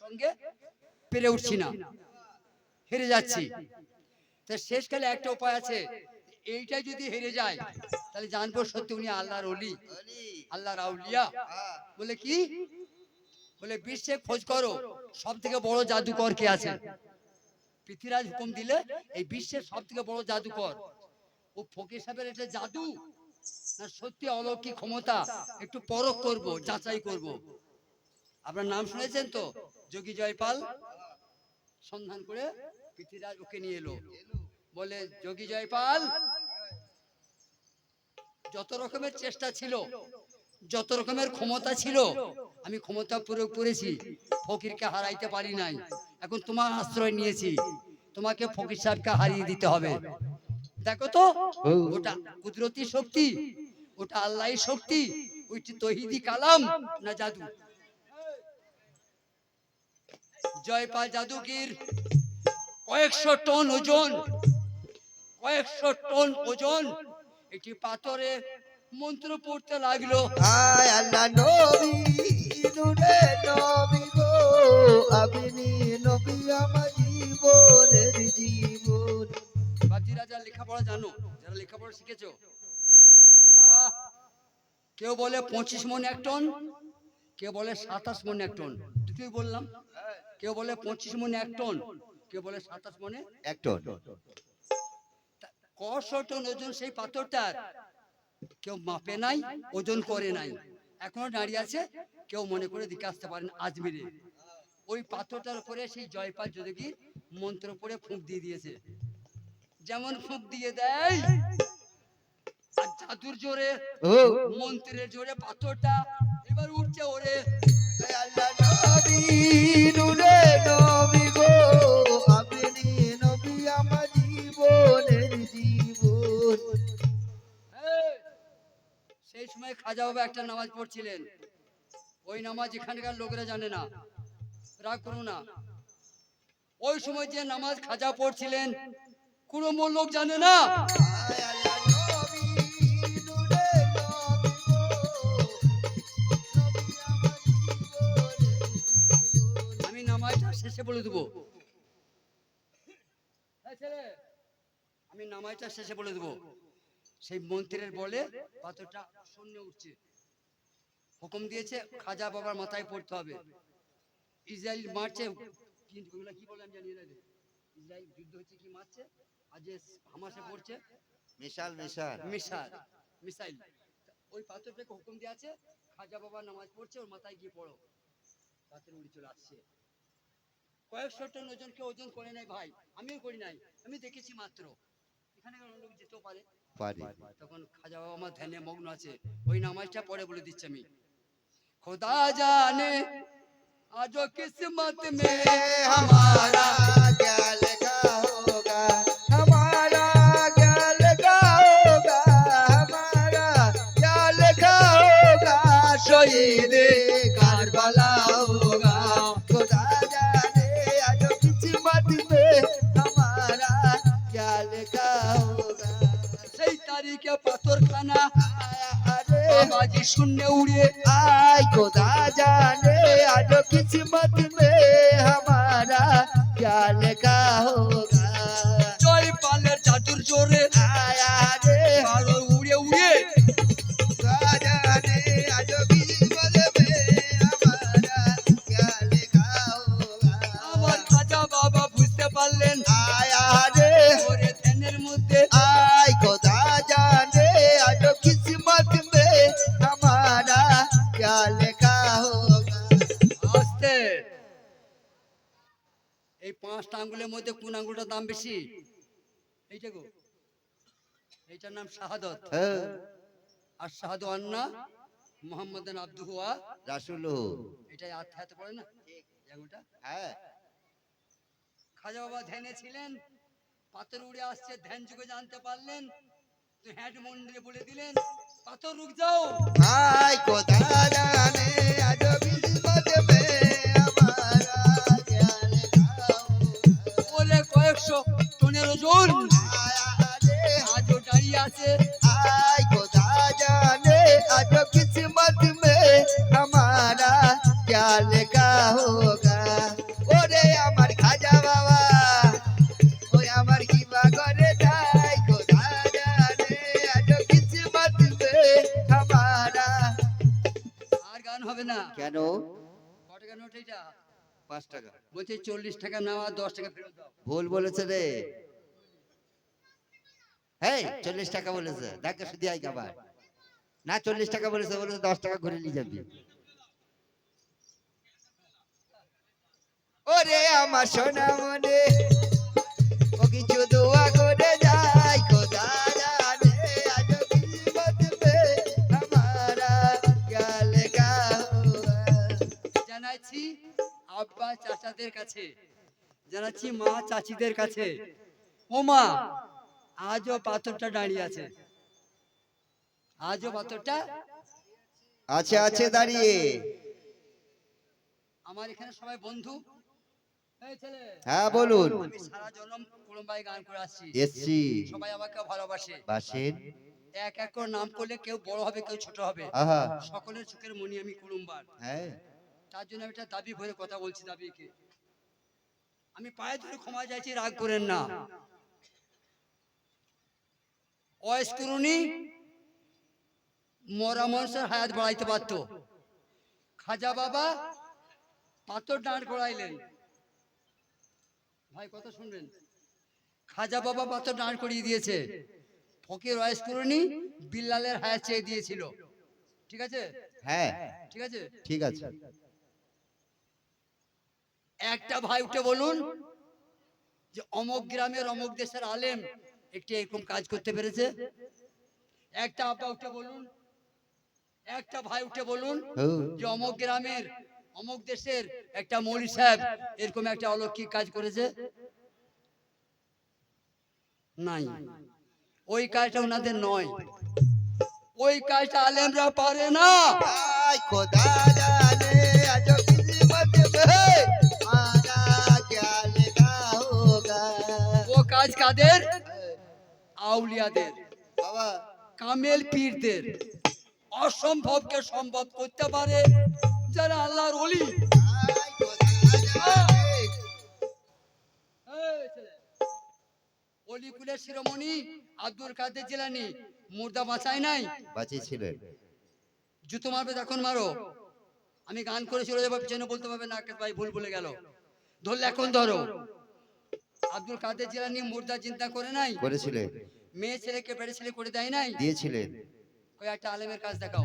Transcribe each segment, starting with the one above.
সঙ্গে পেরে উঠছি না। হেরে যাচ্ছি। তা শেষকালে একটা উপায় আছে। এইটাই যদি হেরে যায়, তাহলে জানব সত্যি উনি আল্লাহর অলি আল্লাহর আউলিয়া। বলে কি? বলে, বিশ্বে খোঁজ করো সব থেকে বড় জাদুকর কে আছে? পৃথ্বীরাজ হুকুম দিলে, এই বিশ্বের সব থেকে বড় জাদুকর। ও ফকির সাহেবের এটা জাদু? না সত্যি অলৌকিক ক্ষমতা? একটু পরখ করব, যাচাই করব। আপনার নাম শুনেছেন তো? যোগী জয়পাল? সন্ধান করে পৃথ্বীরাজ ওকে নিয়ে এলো। বলে, যোগী জয়পাল, যত রকমের চেষ্টা ছিল, যত রকমের ক্ষমতা ছিল, আমি ক্ষমতা প্রয়োগ করেছি, ফকিরকে হারাইতে পারি নাই। এখন তোমার আশ্রয় নিয়েছি। তোমাকে ফকির সাহেবকে হারিয়ে দিতে হবে। দেখো তো, ওটা কুদরতি শক্তি, ওটা আল্লাহ শক্তি, ওইটি তহিদি কালাম না জাদু? জয়পাল জাদুগির কয়েকশো টন ওজন। কয়েকশো টন ওজন। এটি পাথরে মন্ত্র পড়তে লাগল। আয় আল্লাহ নবী নুরে নবী গো। আপনি নবী আমার জীবনের জীবন। বাতিরা যারা লেখাপড়া জানো? যারা লেখাপড়া শিখেছো? কেউ বলে পঁচিশ মন এক টন কেউ বলে সাতাশ মন এক টন। দুটোই বললাম। কেউ বলে পঁচিশ মনে এক টন কেউ বলে সাতাশ মনে এক টন। কশো টন ওজন সেই পাথরটার কেউ মাপে নাই ওজন করে নাই। এখনও দাঁড়িয়ে আছে কেউ মনে করে দিকে আসতে পারেন আজমিরে। ওই পাথরটার উপরে সেই জয়পাল যোগী মন্ত্র পড়ে ফুঁক দিয়ে দিয়েছে। যেমন ফুঁক দিয়ে দেয় আর জাদুর জোরে মন্ত্রের জোরে পাথরটা এবার উঠছে ওরে। আল্লাহ খাজা বাবা একটা নামাজ পড়ছিলেন। ওই নামাজ এখানকার লোকেরা জানে না। রাগ করো না। ওই সময় যে নামাজ খাজা পড়ছিলেন, কোনো মূল লোক জানে না। আমি নামাজটা শেষে বলে দেবো। আমি নামাজটা শেষে বলে দেবো। সেই মন্ত্রের বলে পাথরটা শূন্য উঠছে। হুকুম দিয়েছে খাজা বাবার মাথায় পড়তে হবে। ইসরায়েল মারছে কিন্তু ওগুলা কি বলে আমি জানি না ইসরায়েল যুদ্ধ হচ্ছে কি মারছে? আর যে হামাসে পড়ছে? মিশাল মিশাল। মিসাইল। মিসাইল ওই পাথরটাকে হুকুম দিয়ে আছে খাজা বাবা নামাজ পড়ছে ওর মাথায় গিয়ে পড়ো। পাথর উড়ে চলে আসছে। কয়েকশো টন ওজন কেউ ওজন করে নাই ভাই। আমিও করি নাই আমি দেখেছি মাত্র। এখানে লোক যেতেও পারে। পারি তখন খাজা বাবা আমার ধ্যানে মগ্ন আছে ওই নামাজটা পরে বলে দিচ্ছি আমি খোদা জানে আজো কিসমত মে हमारा হামারা क्या लिखा होगा শূন্য উড়ে আয় খোদা যায় পাঁচটা আঙ্গুলের মধ্যে কোন আঙ্গুলটা দাম বেশি? এইটা গো। এইটার নাম শাহাদত। হ্যাঁ। আর শাহাদ আন্না মোহাম্মদ আব্দুহ রাসুল এটাই হাতে হাতে পড়ে না? আঙ্গুলটা? হ্যাঁ। খাজা বাবা ধ্যানে ছিলেন পাথর উড়ে আসছে ধ্যান যুগে জানতে পারলেন হ্যাড মন্দিরে বলে দিলেন পাথর রুক যাও। হ্যাঁ। আমার হ্যাঁ চল্লিশ টাকা বলেছে দেখো শুধু আই আবার। না চল্লিশ টাকা বলেছে বলেছে দশ টাকা ঘুরে নিয়ে যাবি। ওরে আমার সোনা মনে। জানাচ্ছি আব্বা চাচাদের কাছে জানাচ্ছি মা চাচিদের কাছে। ও মা আজও পাথরটা দাঁড়িয়ে আছে। আজও পাথরটা আছে আছে দাঁড়িয়ে। আমার এখানে সবাই বন্ধু। হ্যাঁ বলুন। আমি সারা জনম কুড়ুম্বাই গান করে আসছি। এসছি। সবাই আমাকে ভালোবাসে। বাসেন এক এক করে নাম করলে কেউ বড় হবে কেউ ছোট হবে। সকলের চোখের মনি আমি কুড়ুম্বার। হ্যাঁ। তার জন্য আমি একটা দাবি ভরে কথা বলছি দাবিকে। আমি পায়ে ধরে ক্ষমা চাইছি রাগ করেন না। অয়েস করুনি মরা মানুষের হায়াত বাড়াইতে পারত খাজা বাবা পাথর দাঁড় করাইলেন ভাই কথা শুনবেন। খাজা বাবা পাথর দাঁড় করিয়ে দিয়েছে। ফকির অয়েস করুনি বিল্লালের হায়াত চেয়ে দিয়েছিল। ঠিক আছে? হ্যাঁ। ঠিক আছে? ঠিক আছে। একটা ভাই উঠে বলুন যে অমুক গ্রামের অমুক দেশের আলেম একটি এরকম কাজ করতে পেরেছে। একটা আব্বা উঠে বলুন একটা ভাই উঠে বলুন যে অমুক গ্রামের অমুক দেশের একটা মৌলী সাহেব এরকম একটা অলৌকিক কাজ করেছে? নাই। ওই কাজটা ওনাদের নয়। ওই কাজটা আলেমরা পারে না। ও কাজ কাদের? আউলিয়াদের। কামেল পীরদের। অসম্ভবকে সম্ভব করতে পারে। যারা আল্লাহর অলি অলিকুলের শিরোমণি আব্দুল কাদের জেলানি মুর্দা বাঁচায় নাই। বাঁচিয়েছিলেন। জুতো মারবে তখন মারো। আমি গান করে চলে যাব পিছনে বলতে পারবে না ভাই ভুল বলে গেল। ধরলে এখন ধরো। আব্দুল কাদের জেলানি মুর্দা চিন্তা করে নাই। করেছিলেন। মেয়ে ছেলেকে বেড়ে ছেলে করে দেয় নাই। দিয়েছিলেন। ওই একটা আলেমের কাজ দেখাও।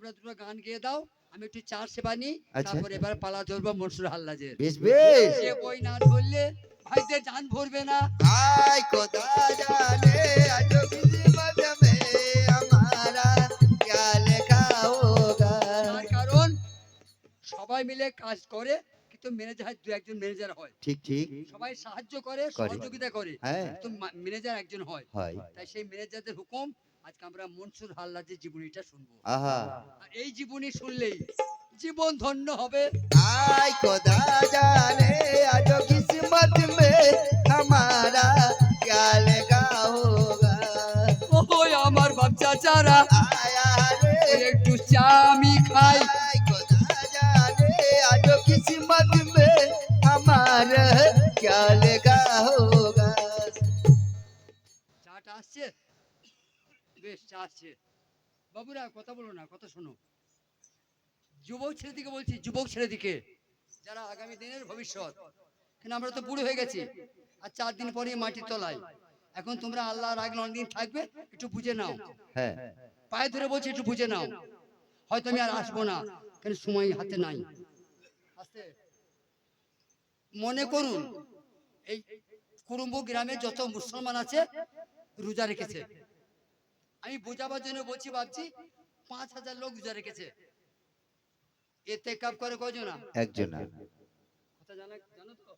তোমরা দুটো গান দাও আমি একটু চার সেবা নিই আচ্ছা। এবার পালা ধরবো মনসুর হাল্লাজের বেশ বেশ। সে বই না ধরলে ভাইদের জান ভরবে না। আয় কথা জানে আজ কারণ সবাই মিলে কাজ করে কিন্তু ম্যানেজার দু একজন ম্যানেজার হয়। ঠিক ঠিক। সবাই সাহায্য করে সহযোগিতা করে। হ্যাঁ। কিন্তু ম্যানেজার একজন হয়। তাই সেই ম্যানেজারদের হুকুম আজকে আমরা মনসুর হাল্লাজের জীবনীটা শুনব। এই জীবনী শুনলেই জীবন ধন্য হবে। আয় বেশ চা আসছে বাবুরা কথা বলো না কথা শোনো। যুবক ছেলেদিকে বলছি যুবক ছেলেদিকে যারা আগামী দিনের ভবিষ্যৎ। কিন্তু আমরা তো বুড়ো হয়ে গেছি। আর চার দিন পরে মাটির তলায়। এখন তোমরা আল্লাহ রাগলে অনেকদিন থাকবে একটু বুঝে নাও। হ্যাঁ। পায়ে ধরে বলছি একটু বুঝে নাও। হয়তো আমি আর আসব না কেন সময় হাতে নাই। আস্তে। মনে করুন এই কুরুম্ব গ্রামে যত মুসলমান আছে রোজা রেখেছে। আমি বোঝাবার জন্য বলছি ভাবছি পাঁচ হাজার লোক রোজা রেখেছে। এতে কাপ করে কজনা একজন। কথা জানা জানো তো?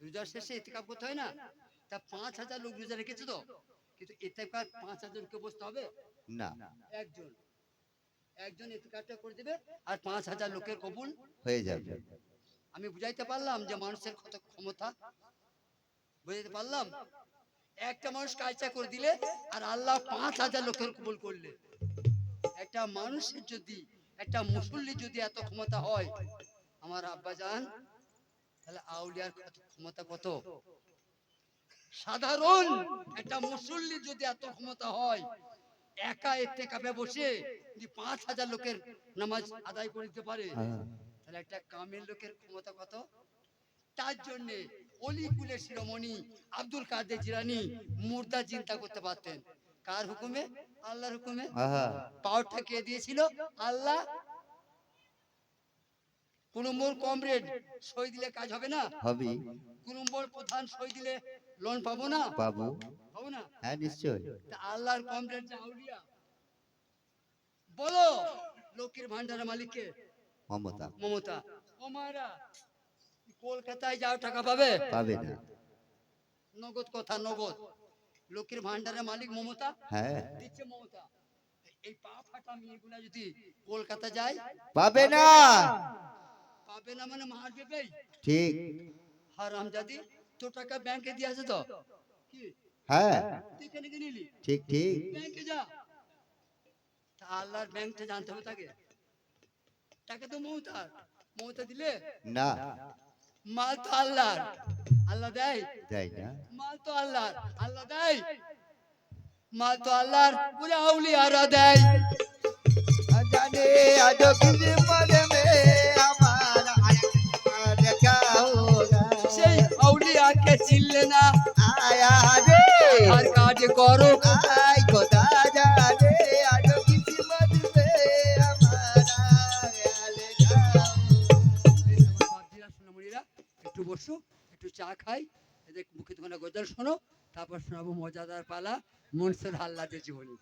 রোজার শেষে এতে কাপ করতে হয় না? তা পাঁচ হাজার লোক রোজা রেখেছে তো? কিন্তু এতে কাপ পাঁচ হাজারকে বসতে হবে? না। একজন। একজন করে দেবে আর পাঁচ হাজার লোকের কবুল হয়ে যাবে। আমি বুঝাইতে পারলাম যে মানুষের কত ক্ষমতা। বুঝাইতে পারলাম? একটা মানুষ কাজটা করে দিলে আর আল্লাহ পাঁচ হাজার লোকের কবুল করলে। একটা মানুষের যদি একটা মুসল্লি যদি এত ক্ষমতা হয় আমার আব্বা জান তাহলে আউলিয়ার কত ক্ষমতা কত? সাধারণ একটা মুসল্লি যদি এত ক্ষমতা হয় একা এতে কাপে বসে যদি পাঁচ হাজার লোকের নামাজ আদায় করে দিতে পারে হ্যাঁ। তাহলে একটা কামের লোকের ক্ষমতা কত? তার জন্যে অলি কুলের শিরোমণি আব্দুল কাদের জিরানি মুর্দা চিন্তা করতে পারতেন। কার হুকুমে? আল্লাহর হুকুমে। পাওয়ারটা কে দিয়েছিল আল্লাহ। কুলুম্বর কমরেড সই দিলে কাজ হবে না? হবে। কুলুম্বর প্রধান সই দিলে লোন পাবো না? বাবু পাবো না? হ্যাঁ নিশ্চয় আল্লাহর কমরেড যে আউলিয়া? বলো লক্ষ্মীর ভান্ডারের মালিককে। মমতা। মমতা। ও মারা। কলকাতায় যাও টাকা পাবে? পাবে না। নগদ কথা নগদ। লক্ষ্মীর ভান্ডারের মালিক মমতা? হ্যাঁ। দিচ্ছে মমতা। এই পা ফাটা মেয়েগুলা যদি কলকাতা যায়? পাবে না। পাবে না মানে মারবে বেই ঠিক। হারাম জাদি তো টাকা ব্যাংকে দিয়ে আছে তো? কি? হ্যাঁ। তুই কেন কি নিলি? ঠিক ঠিক। ব্যাংকে যা। তা আল্লাহর ব্যাংকটা জানতে হবে তাকে। টাকা তো মমতার। মমতা দিলে? না। মাল তো আল্লাহর। আল্লাহ দেয়? দেয় না। মাল তো আল্লাহর। আল্লাহ দেয়? মাল তো আল্লাহর। পুরো আর দেয়। জানে আজ কিছু পরে মে আমার দেখা সেই আউলিয়াকে চিনলে না। আয়া রে। আর কাজ করো আয় গজল শোনো তারপর শোনাবো মজাদার পালা মনসুর হাল্লাদের জীবনী।